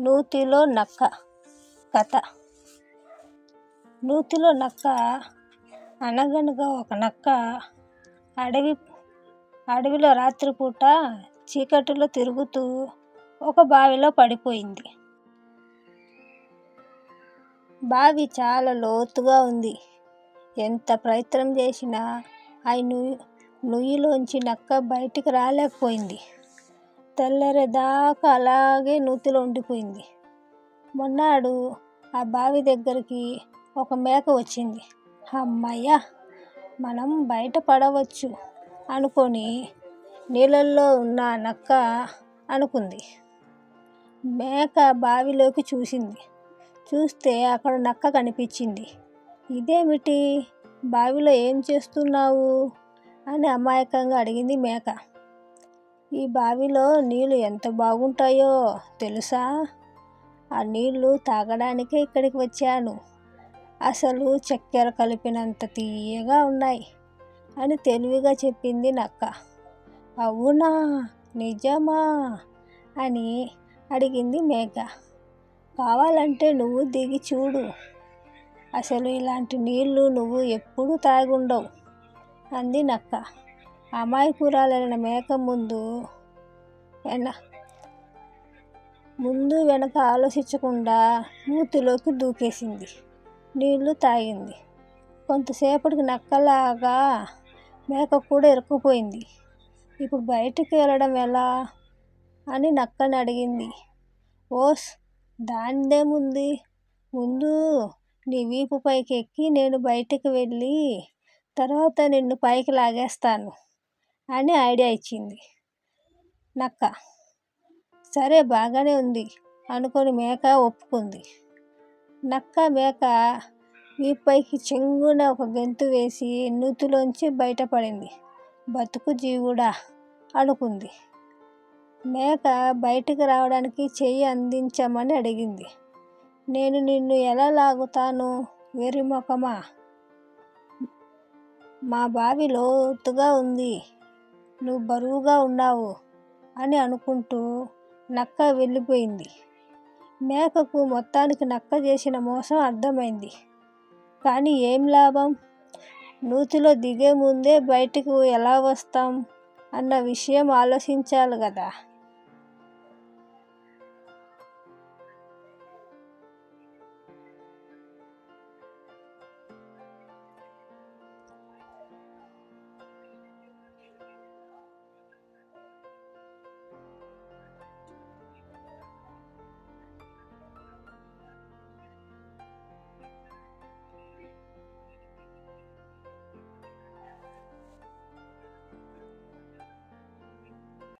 నూతిలో నక్క కథ. నూతిలో నక్క అనగనగా ఒక నక్క అడవి అడవిలో రాత్రిపూట చీకటిలో తిరుగుతూ ఒక బావిలో పడిపోయింది. బావి చాలా లోతుగా ఉంది. ఎంత ప్రయత్నం చేసినా ఆ నుయ్యి నుయ్యిలోంచి నక్క బయటికి రాలేకపోయింది. తెల్లరేదాకా అలాగే నూతిలో ఉండిపోయింది. మొన్నాడు ఆ బావి దగ్గరికి ఒక మేక వచ్చింది. అమ్మయ్య మనం బయట పడవచ్చు అనుకొని నీళ్ళల్లో ఉన్న నక్క అనుకుంది. మేక బావిలోకి చూసింది. చూస్తే అక్కడ నక్క కనిపించింది. ఇదేమిటి? బావిలో ఏం చేస్తున్నావు? అని అమాయకంగా అడిగింది మేక. ఈ బావిలో నీళ్ళు ఎంత బాగుంటాయో తెలుసా? ఆ నీళ్ళు తాగడానికే ఇక్కడికి వచ్చాను. అసలు చక్కెర కలిపినంత తీయగా ఉన్నాయి అని తెలివిగా చెప్పింది నక్క. అవునా? నిజమా? అని అడిగింది మేక. కావాలంటే నువ్వు దిగి చూడు. అసలు ఇలాంటి నీళ్ళు నువ్వు ఎప్పుడూ తాగుండవు అంది నక్క. అమాయకురాలైన మేక ముందు వెన ముందు వెనక ఆలోచించకుండా మూతిలోకి దూకేసింది. నీళ్ళు తాగింది. కొంతసేపటికి నక్కలాగా మేక కూడా ఇరుక్కుపోయింది. ఇప్పుడు బయటికి వెళ్ళడం ఎలా? అని నక్కని అడిగింది. ఓస్ దానిదేముంది? ముందు నీ వీపు పైకి ఎక్కి నేను బయటికి వెళ్ళి తర్వాత నిన్ను పైకి లాగేస్తాను. అని ఐడియా ఇచ్చింది. నక్క సరే బాగానే ఉంది అనుకొని మేక ఒప్పుకుంది. నక్క మేక వీపైకి చెంగున ఒక గెంతు వేసి నూతిలోంచి బయటపడింది. బతుకు జీవుడా అనుకుంది. మేక బయటికి రావడానికి చెయ్యి అందించమని అడిగింది. నేను నిన్ను ఎలా లాగుతాను? వెర్రిమొఖమా మా బావి లోతుగా ఉంది. నువ్వు బరువుగా ఉన్నావు అని అనుకుంటూ నక్క వెళ్ళిపోయింది. మేకకు మొత్తానికి నక్క చేసిన మోసం అర్థమైంది. కానీ ఏం లాభం? నూతిలో దిగే ముందే బయటకు ఎలా వస్తాం? అన్న విషయం ఆలోచించాలి కదా.